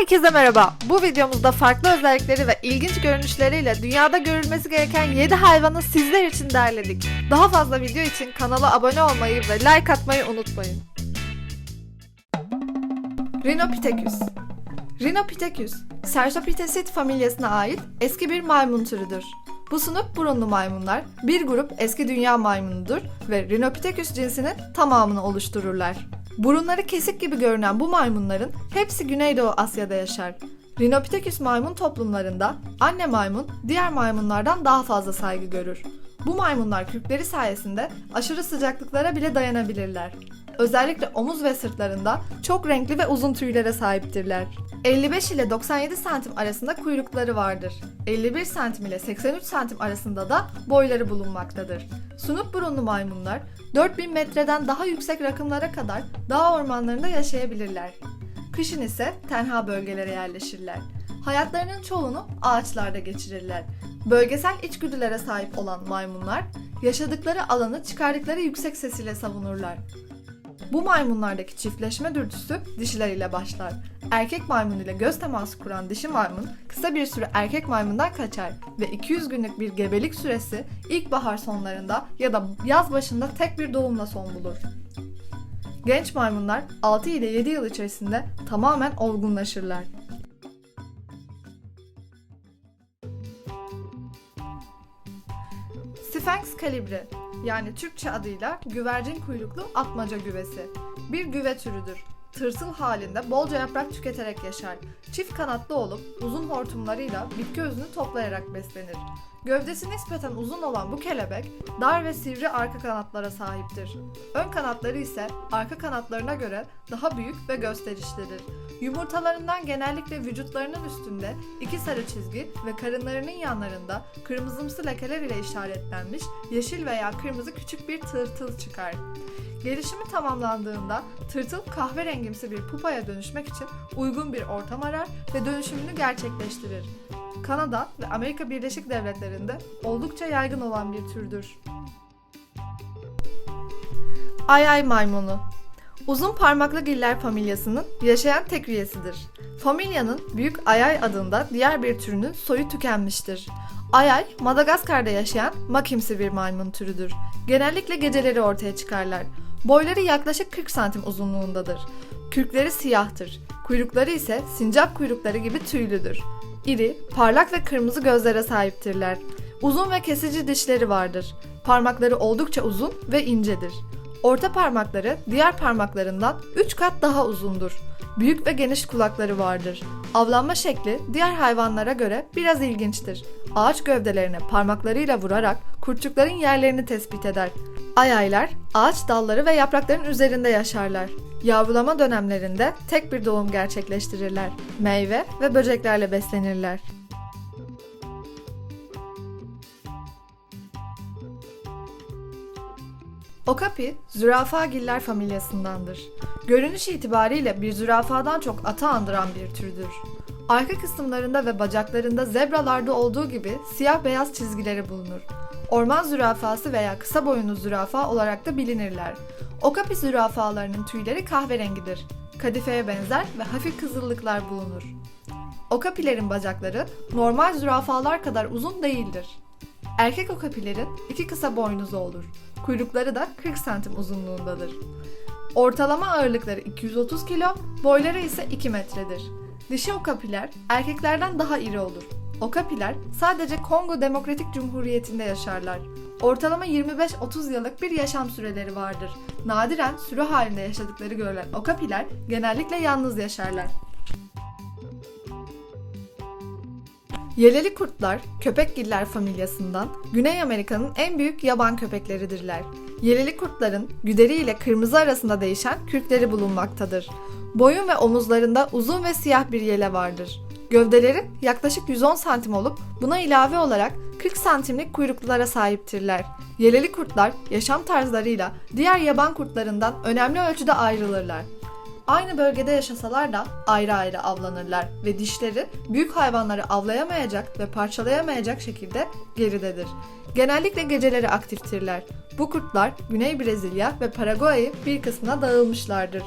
Herkese merhaba. Bu videomuzda farklı özellikleri ve ilginç görünüşleriyle dünyada görülmesi gereken 7 hayvanı sizler için derledik. Daha fazla video için kanala abone olmayı ve like atmayı unutmayın. Rhinopithecus Rhinopithecus, Cercopithecid familyasına ait eski bir maymun türüdür. Bu sınıf burunlu maymunlar bir grup eski dünya maymunudur ve Rhinopithecus cinsinin tamamını oluştururlar. Burunları kesik gibi görünen bu maymunların hepsi Güneydoğu Asya'da yaşar. Rhinopithecus maymun toplumlarında anne maymun diğer maymunlardan daha fazla saygı görür. Bu maymunlar kürkleri sayesinde aşırı sıcaklıklara bile dayanabilirler. Özellikle omuz ve sırtlarında çok renkli ve uzun tüylere sahiptirler. 55 ile 97 santim arasında kuyrukları vardır. 51 santim ile 83 santim arasında da boyları bulunmaktadır. Sunuk burunlu maymunlar 4000 metreden daha yüksek rakımlara kadar dağ ormanlarında yaşayabilirler. Kışın ise tenha bölgelere yerleşirler. Hayatlarının çoğunu ağaçlarda geçirirler. Bölgesel içgüdülere sahip olan maymunlar yaşadıkları alanı çıkardıkları yüksek ses ile savunurlar. Bu maymunlardaki çiftleşme dürtüsü dişiler ile başlar. Erkek maymun ile göz teması kuran dişi maymun kısa bir süre erkek maymundan kaçar ve 200 günlük bir gebelik süresi ilkbahar sonlarında ya da yaz başında tek bir doğumla son bulur. Genç maymunlar 6 ile 7 yıl içerisinde tamamen olgunlaşırlar. Sphinx kalibri yani Türkçe adıyla güvercin kuyruklu atmaca güvesi. Bir güve türüdür. Tırtıl halinde bolca yaprak tüketerek yaşar. Çift kanatlı olup uzun hortumlarıyla bitki özünü toplayarak beslenir. Gövdesi nispeten uzun olan bu kelebek dar ve sivri arka kanatlara sahiptir. Ön kanatları ise arka kanatlarına göre daha büyük ve gösterişlidir. Yumurtalarından genellikle vücutlarının üstünde iki sarı çizgi ve karınlarının yanlarında kırmızımsı lekeler ile işaretlenmiş yeşil veya kırmızı küçük bir tırtıl çıkar. Gelişimi tamamlandığında tırtıl kahverengimsi bir pupaya dönüşmek için uygun bir ortam arar ve dönüşümünü gerçekleştirir. Kanada ve Amerika Birleşik Devletleri'nde oldukça yaygın olan bir türdür. Ay ay maymunu Uzun parmaklı giller familyasının yaşayan tek üyesidir. Familyanın büyük ayay adında diğer bir türünün soyu tükenmiştir. Ayay, Madagaskar'da yaşayan makimsi bir maymun türüdür. Genellikle geceleri ortaya çıkarlar. Boyları yaklaşık 40 santim uzunluğundadır. Kürkleri siyahtır. Kuyrukları ise sincap kuyrukları gibi tüylüdür. İri, parlak ve kırmızı gözlere sahiptirler. Uzun ve kesici dişleri vardır. Parmakları oldukça uzun ve incedir. Orta parmakları diğer parmaklarından 3 kat daha uzundur. Büyük ve geniş kulakları vardır. Avlanma şekli diğer hayvanlara göre biraz ilginçtir. Ağaç gövdelerine parmaklarıyla vurarak kurtçukların yerlerini tespit eder. Ayaylar ağaç dalları ve yaprakların üzerinde yaşarlar. Yavrulama dönemlerinde tek bir doğum gerçekleştirirler. Meyve ve böceklerle beslenirler. Okapi, zürafagiller familyasındandır. Görünüş itibariyle bir zürafadan çok ata andıran bir türdür. Arka kısımlarında ve bacaklarında zebralarda olduğu gibi siyah beyaz çizgileri bulunur. Orman zürafası veya kısa boyunlu zürafa olarak da bilinirler. Okapi zürafalarının tüyleri kahverengidir. Kadifeye benzer ve hafif kızıllıklar bulunur. Okapilerin bacakları normal zürafalar kadar uzun değildir. Erkek okapilerin iki kısa boynuzu olur. Kuyrukları da 40 santim uzunluğundadır. Ortalama ağırlıkları 230 kilo, boyları ise 2 metredir. Dişi okapiler erkeklerden daha iri olur. Okapiler sadece Kongo Demokratik Cumhuriyeti'nde yaşarlar. Ortalama 25-30 yıllık bir yaşam süreleri vardır. Nadiren sürü halinde yaşadıkları görülen okapiler genellikle yalnız yaşarlar. Yeleli kurtlar, köpekgiller familyasından Güney Amerika'nın en büyük yaban köpekleridirler. Yeleli kurtların güderi ile kırmızı arasında değişen kürkleri bulunmaktadır. Boyun ve omuzlarında uzun ve siyah bir yele vardır. Gövdeleri yaklaşık 110 santim olup buna ilave olarak 40 santimlik kuyruklulara sahiptirler. Yeleli kurtlar yaşam tarzlarıyla diğer yaban kurtlarından önemli ölçüde ayrılırlar. Aynı bölgede yaşasalar da ayrı ayrı avlanırlar ve dişleri büyük hayvanları avlayamayacak ve parçalayamayacak şekilde geridedir. Genellikle geceleri aktiftirler. Bu kurtlar Güney Brezilya ve Paraguay'ın bir kısmına dağılmışlardır.